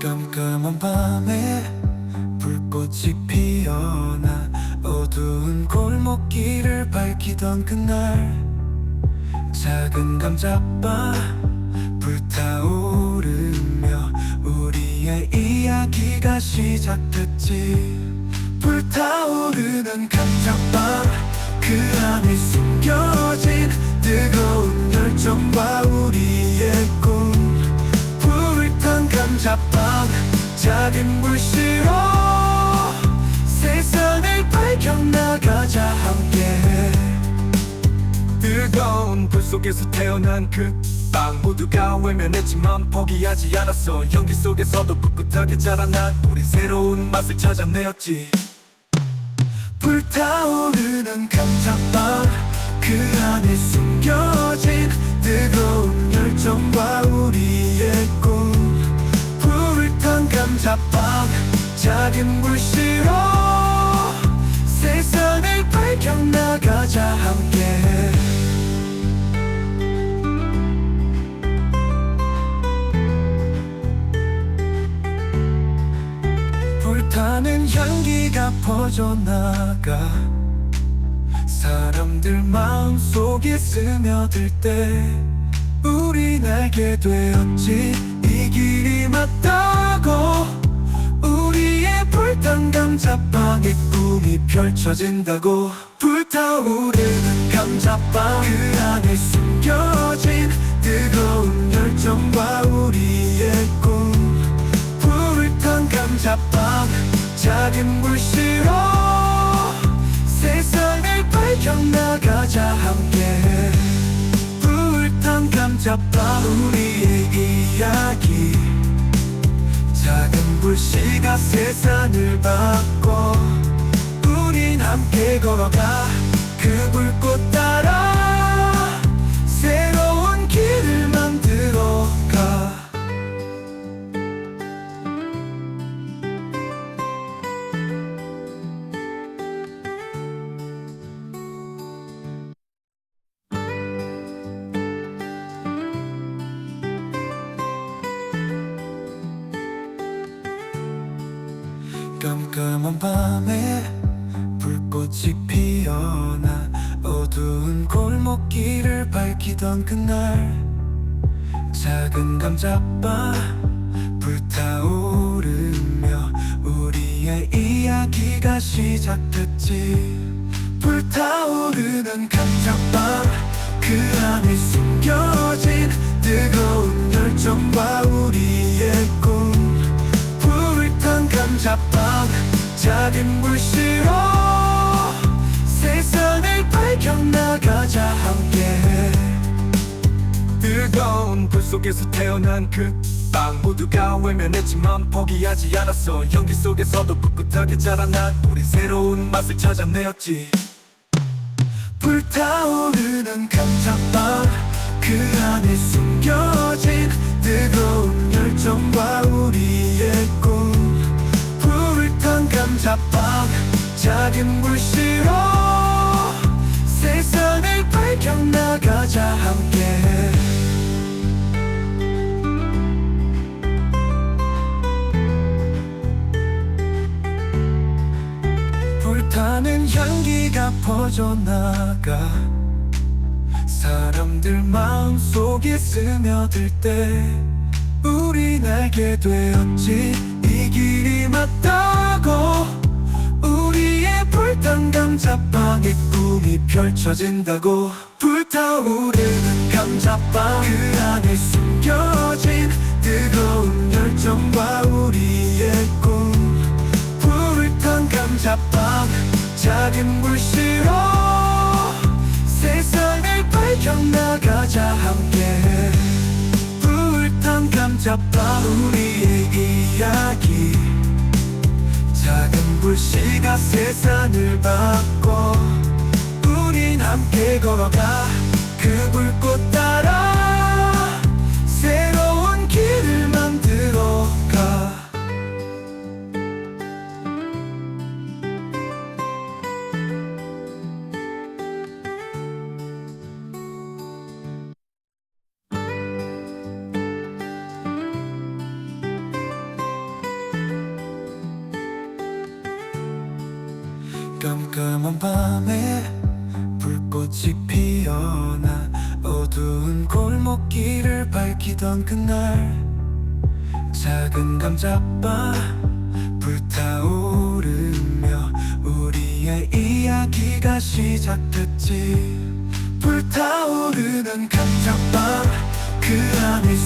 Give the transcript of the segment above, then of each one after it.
깜깜한 밤에 불꽃이 피어나 어두운 골목길을 밝히던 그날. 작은 감자바 불타오르며 우리의 이야기가 시작됐지. 불타오르는 감자빵 그 안에 숨겨진 뜨거운 열정과 우리의 꿈. 불을 탄 감자빵 작은 불씨로 세상을 밝혀 나가자 함께. 뜨거운 불 속에서 태어난 그 빵. 모두가 외면했지만 포기하지 않았어. 연기 속에서도 꿋꿋하게 자라난 우리 새로운 맛을 찾아내었지. 불타오르는 감자빵. 그 안에 숨겨진 뜨거운 열정과 우리의 꿈 탄 감자빵 작은 불씨로 세상을 밝혀 나가자 함께. 불타는 향기가 퍼져나가 사람들 마음속에 스며들 때 우린 알게 되었지 이 길이 맞다고 우리의 불탄 감자빵의 꿈이 펼쳐진다고. 불타오르는 감자빵 그 안에 숨겨진 뜨거운 열정과 우리의 꿈. 불을 탄 감자빵 작은 불씨로 세상을 밝혀나가자 함께 불탄 감자빵 우리의 이야기. 작은 불씨가 세상을 바꿔. 우린 함께 걸어가. 그 불꽃 따라 깜깜한 밤에 불꽃이 피어나 어두운 골목길을 밝히던 그날. 작은 감자바 불타오르며 우리의 이야기가 시작됐지. 불타오르는 감자빵 그 안에 숨겨진 뜨거운 열정 작은 불씨로 세상을 밝혀 나가자 함께. 뜨거운 불 속에서 태어난 그 빵. 모두가 외면했지만 포기하지 않았어. 연기 속에서도 꿋꿋하게 자라난 우리 새로운 맛을 찾아내었지. 불타오르는 감자빵. 그 안에 숨겨진 뜨거운 열정과 우리의 꿈 탄 감자빵 작은 불씨로 세상을 밝혀 나가자 함께. 불타는 향기가 퍼져나가 사람들 마음속에 스며들 때 우린 알게 되었지. 이 길이 맞다고 우리의 불탄 감자빵의 꿈이 펼쳐진다고 불타오르는 감자빵 그 안에 숨겨진 뜨거운 열정과 우리의 꿈. 불을 탄 감자빵 작은 불 감자빵 우리의 이야기. 작은 불씨가 세상을 바꿔. 우린 함께 걸어가. 그 불꽃 깜깜한 밤에 불꽃이 피어나 어두운 골목길을 밝히던 그날. 작은 감자밭 불타오르며 우리의 이야기가 시작됐지. 불타오르는 감자밭 그 안에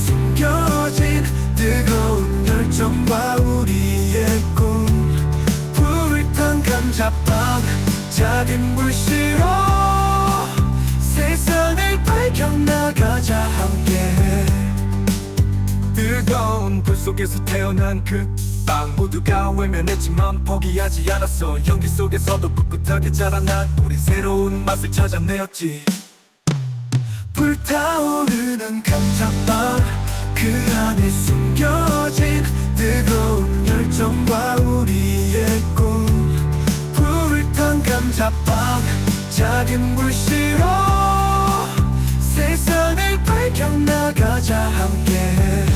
작은 불씨로 세상을 밝혀 나가자 함께. 뜨거운 불 속에서 태어난 그 빵. 모두가 외면했지만 포기하지 않았어. 연기 속에서도 꿋꿋하게 자라난 우리 새로운 맛을 찾아내었지. 불타오르는 감자빵 그 안에 숨겨진 뜨거운 열정과 우리의 꿈 탄 감자빵 작은 불씨로 세상을 밝혀 나가자 함께.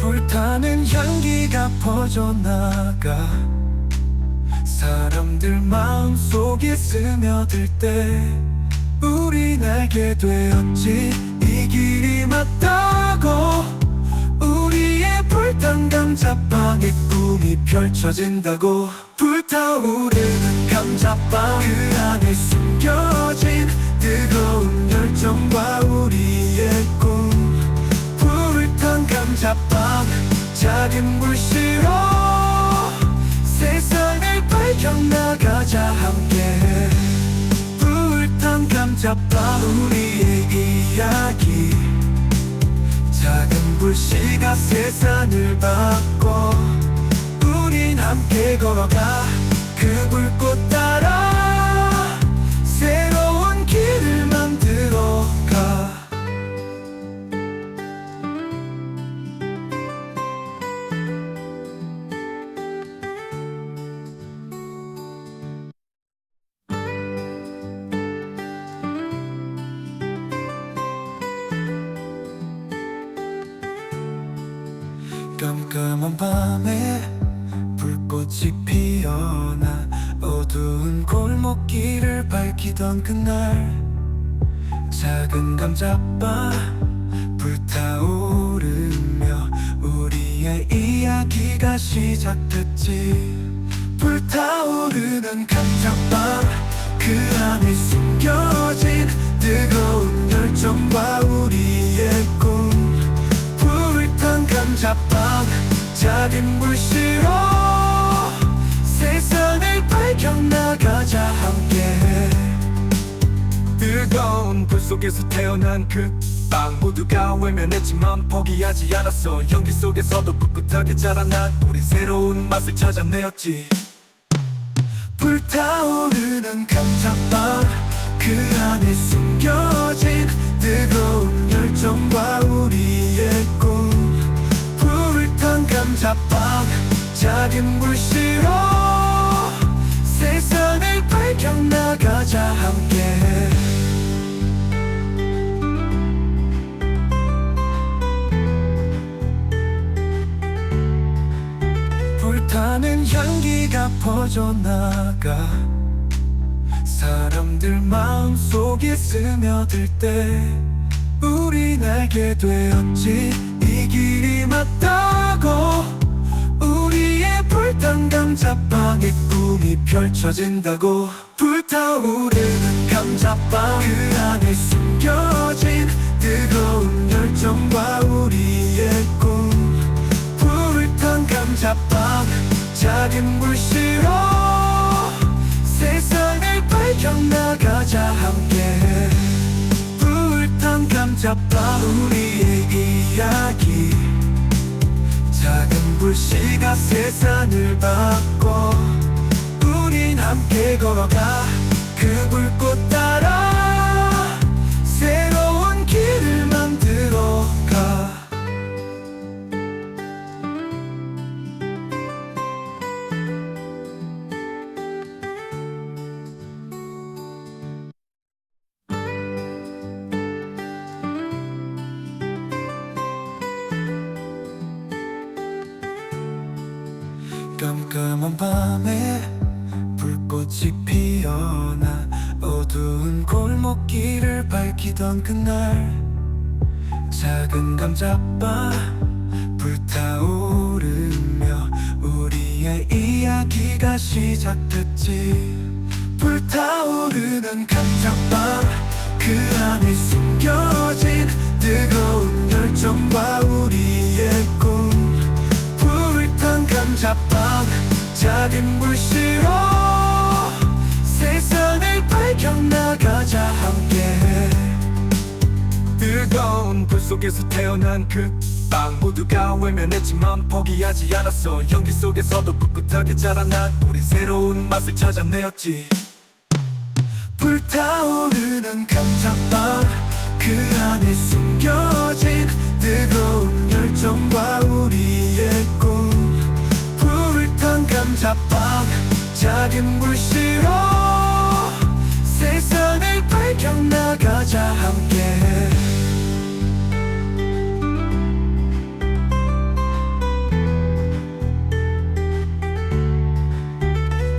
불타는 향기가 퍼져나가 사람들 마음속에 스며들 때 우린 알게 되었지 이 길이 맞다고 불탄 감자빵의 꿈이 펼쳐진다고 불타오르는 감자빵 그 안에 숨겨진 뜨거운 열정과 우리의 꿈 불을 탄 감자빵 작은 불씨로 세상을 밝혀나가자 함께 불탄 감자빵 우리의 이야기 작은 불씨가 세상을 바꿔. 우린 함께 걸어가. 그 불꽃 따라 밝히던 그날 작은 감자밭 불타오르며 우리의 이야기가 시작됐지. 불타오르는 감자밭 그 안에 숨겨진 뜨거운 열정과 우리의 꿈. 불을 탄 감자빵 작은 불씨로 세상을 밝혀나가자 함께 뜨거운 불 속에서 태어난 그 빵. 모두가 외면했지만 포기하지 않았어. 연기 속에서도 꿋꿋하게 자라난 우리 새로운 맛을 찾아내었지. 불타오르는 감자빵 그 안에 숨겨진 뜨거운 열정과 우리의 꿈. 불을 탄 감자빵 작은 불씨로 세상을 밝혀나가자 함께 퍼져나가. 사람들 마음속에 스며들 때 우린 알게 되었지. 이 길이 맞다고 우리의 불탄 감자빵의 꿈이 펼쳐진다고. 불타오르는 감자빵 그 안에 숨겨진 뜨거운 열정과 우리의 꿈. 불을 탄 감자빵 작은 불씨로 세상을 밝혀 나가자 함께. 불탄 감자빵 우리의 이야기. 작은 불씨가 세상을 바꿔. 우린 함께 걸어가. 그 불꽃 따라 밤에 불꽃이 피어나 어두운 골목길을 밝히던 그날. 작은 감자밭 불타오르며 우리의 이야기가 시작됐지. 불타오르는 감자밭 그 안에 숨겨진 뜨거운 열정과 우리의 꿈. 불을 탄 감자빵 작은 불씨로 세상을 밝혀 나가자 함께. 뜨거운 불 속에서 태어난 그 빵. 모두가 외면했지만 포기하지 않았어. 연기 속에서도 꿋꿋하게 자라난 우리 새로운 맛을 찾아내었지. 불타오르는 감자빵. 그 안에 숨 작은 불씨로 세상을 밝혀 나가자 함께.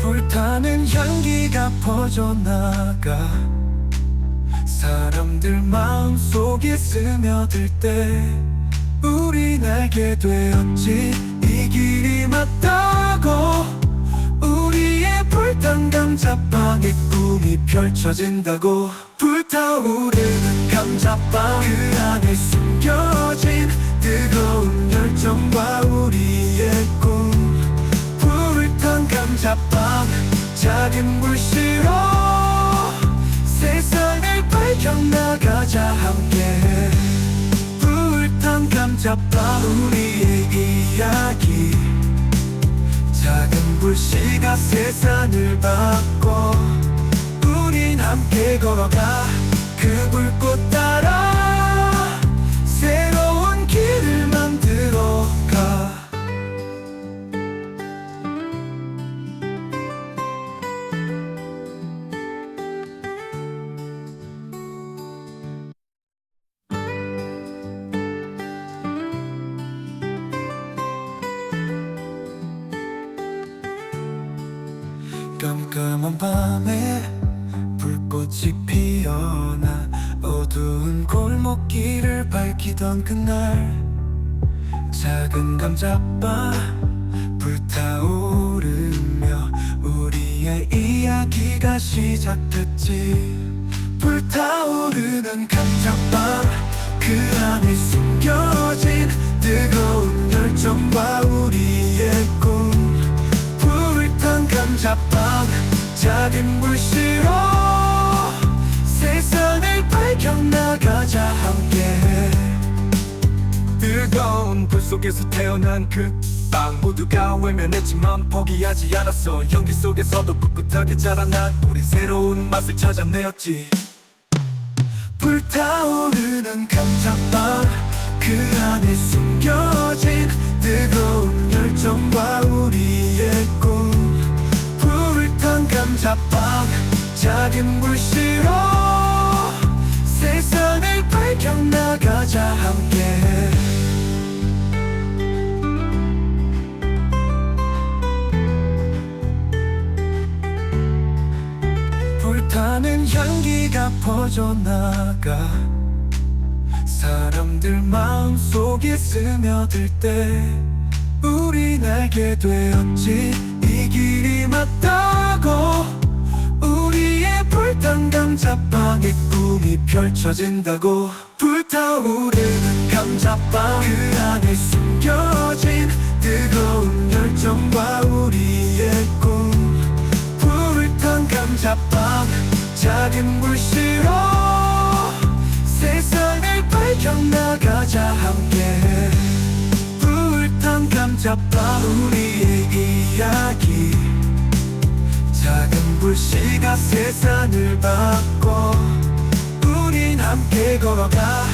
불타는 향기가 퍼져나가 사람들 마음속에 스며들 때 우린 알게 되었지. 이 길이 맞다고 꿈이 펼쳐진다고 불타오르는 감자빵 그 안에 숨겨진 뜨거운 열정과 우리의 꿈. 불을 탄 감자빵 작은 불씨로 세상을 밝혀 나가자 함께. 불탄 감자빵 우리의 이야기. 작은 불씨가 세상을 바꿔 함께 걸어가 그 불꽃 따라 시작됐지. 불타오르는 감자밭 그 안에 숨겨진 뜨거운 열정과 우리의 꿈. 불을 탄 감자빵 작은 불씨로 세상을 밝혀 나가자 함께. 뜨거운 불 속에서 태어난 그 빵 모두가 외면했지만 포기하지 않았어. 연기 속에서도 꿋꿋하게 자라난 우리 새로운 맛을 찾아내었지. 불타오르는 감자빵 그 안에 숨겨진 뜨거운 열정과 우리의 꿈. 불을 탄 감자빵 작은 불 퍼져나가. 사람들 마음속에 스며들 때 우린 알게 되었지. 이 길이 맞다고 우리의 불탄 감자빵의 꿈이 펼쳐진다고. 불타오르는 감자빵 감자빵 우리의 이야기. 작은 불씨가 세상을 바꿔. 우린 함께 걸어가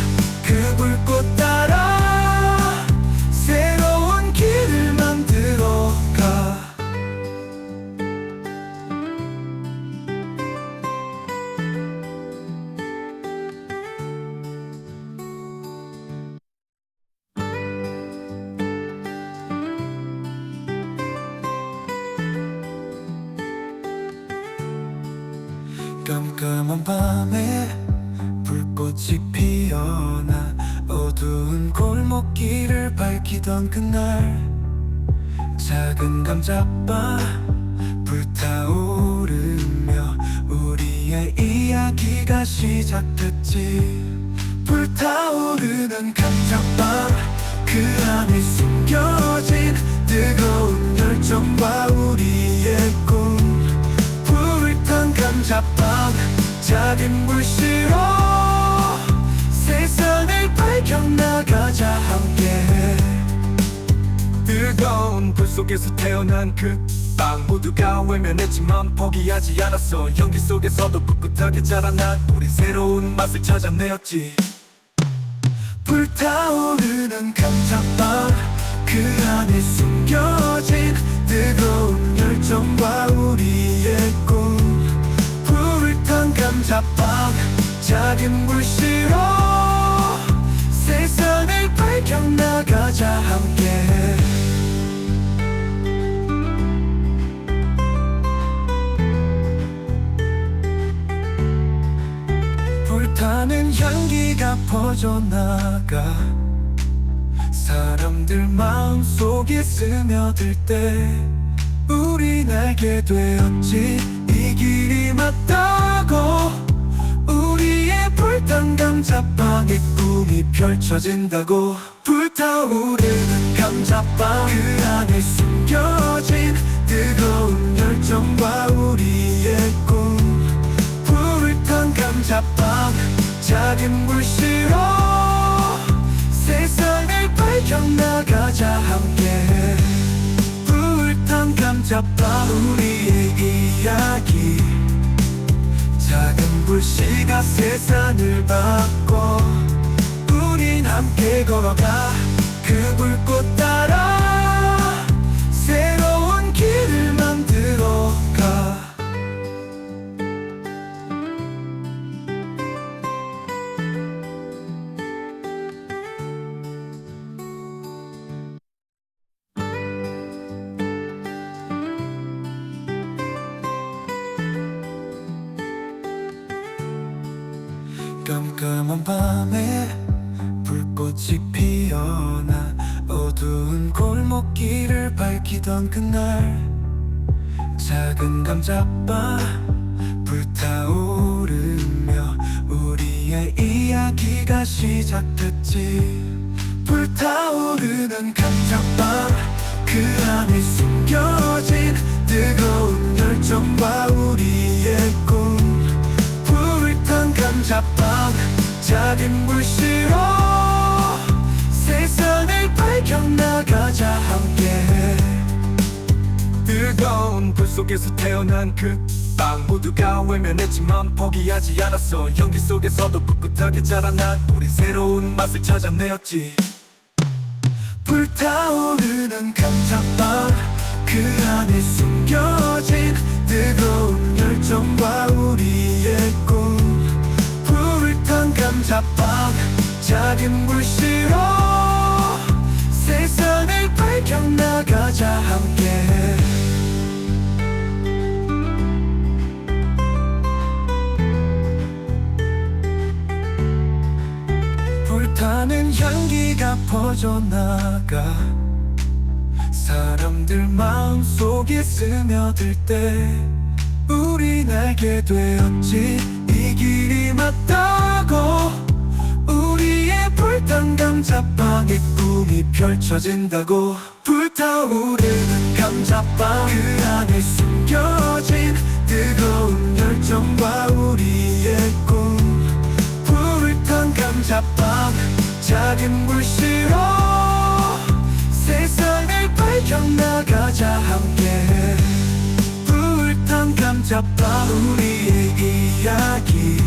감자밭 불타오르며 우리의 이야기가 시작됐지. 불타오르는 감자밭 그 안에 숨겨진 뜨거운 열정과 우리의 꿈. 불을 탄 감자빵 작은 불씨로 세상을 밝혀나가자 함께 뜨거운 불 속에서 태어난 그 빵. 모두가 외면했지만 포기하지 않았어. 연기 속에서도 꿋꿋하게 자라난 우리 새로운 맛을 찾아내었지. 불타오르는 감자빵 그 안에 숨겨진 뜨거운 열정과 우리의 꿈. 불을 탄 감자빵 작은 불씨로 세상을 밝혀나가자 함께 불타는 향기가 퍼져나가 사람들 마음속에 스며들 때 우린 알게 되었지. 이 길이 맞다고 우리의 불탄 감자빵의 꿈이 펼쳐진다고. 불타오르는 감자빵 그 안에 숨겨진 뜨거운 열정과 우리의 꿈. 불을 탄 감자빵 작은 불씨로 세상을 밝혀 나가자 함께. 불탄 감자빵 우리의 이야기. 작은 불씨가 세상을 바 던 그날 작은 감자밭 불타오르며 우리의 이야기가 시작됐지. 불타오르는 감자밭 그 안에 숨겨진 뜨거운 열정과 우리의 꿈. 불을 탄 감자빵 작은 불씨로 세상을 밝혀나가자 함께 뜨거운 불 속에서 태어난 그 빵. 모두가 외면했지만 포기하지 않았어. 연기 속에서도 꿋꿋하게 자라난 우리 새로운 맛을 찾아내었지. 불타오르는 감자빵 그 안에 숨겨진 뜨거운 열정과 우리의 꿈. 불을 탄 감자빵 작은 불씨로 세상을 밝혀나가자 함께 불타는 향기가 퍼져나가 사람들 마음속에 스며들 때 우린 알게 되었지. 이 길이 맞다고 우리의 불탄 감자빵의 꿈이 펼쳐진다고. 불타오르는 감자빵 그 안에 숨겨진 뜨거운 열정과 우리의 꿈. 불을 탄 감자빵 작은 불씨로 세상을 밝혀 나가자 함께. 불탄 감자빵 우리의 이야기